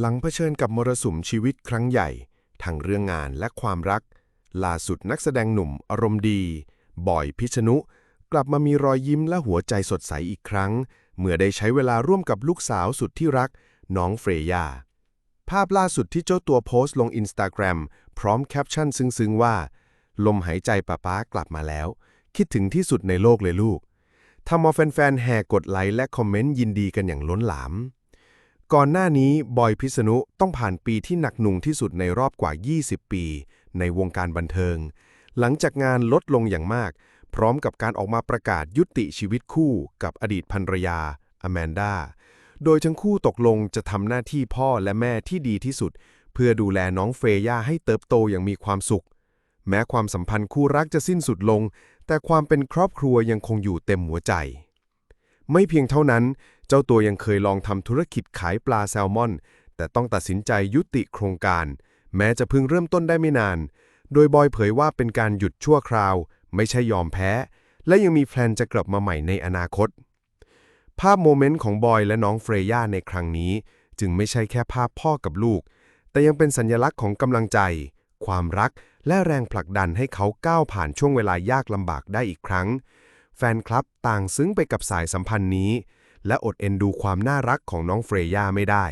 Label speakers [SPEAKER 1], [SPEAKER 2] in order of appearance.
[SPEAKER 1] หลังเผชิญกับมรสุมชีวิตครั้งใหญ่ ทั้งเรื่องงานและความรัก ล่าสุดนักแสดงหนุ่มอารมณ์ดี บอยพิษณุกลับมามีรอยยิ้มและหัวใจสดใสอีกครั้ง เมื่อได้ใช้เวลาร่วมกับลูกสาวสุดที่รัก น้องเฟรยา ภาพล่าสุดที่เจ้าตัวโพสต์ลงอินสตาแกรมพร้อมแคปชั่นซึ้งๆว่า ลมหายใจป้าป๊ากลับมาแล้ว คิดถึงที่สุดในโลกเลยลูกทำเอาแฟนๆแห่กดไลค์และคอมเมนต์ยินดีกันอย่างล้นหลาม ก่อนหน้านี้บอยพิษณุต้องผ่านปีที่หนักหน่วงที่สุดในรอบกว่า 20 ปี ในวงการบันเทิง หลังจากงานลดลงอย่างมาก พร้อมกับการออกมาประกาศยุติชีวิตคู่กับอดีตภรรยาอแมนดาโดยทั้งคู่ตกลงจะทำหน้าที่พ่อและแม่ที่ดีที่สุด เพื่อดูแลน้องเฟย่าให้เติบโตอย่างมีความสุข แม้ความสัมพันธ์คู่รักจะสิ้นสุดลง แต่ความเป็นครอบครัวยังคงอยู่เต็มหัวใจ ไม่เพียงเท่านั้น เจ้าตัวยังเคยลองทำธุรกิจขายปลาแซลมอน แต่ต้องตัดสินใจยุติโครงการ แม้จะเพิ่งเริ่มต้นได้ไม่นาน โดยบอยเผยว่าเป็นการหยุดชั่วคราว ไม่ใช่ยอมแพ้ และยังมีแพลนจะกลับมาใหม่ในอนาคต ภาพโมเมนต์ของบอยและน้องเฟรย่าในครั้งนี้ จึงไม่ใช่แค่ภาพพ่อกับลูก แต่ยังเป็นสัญลักษณ์ของกำลังใจ ความรักและแรงผลักดันให้เขาก้าวผ่านช่วงเวลายากลำบากได้อีกครั้ง แฟนคลับต่างซึ้งไปกับสายสัมพันธ์นี้ และอดเอ็นดูความน่ารักของน้องเฟรย่าไม่ได้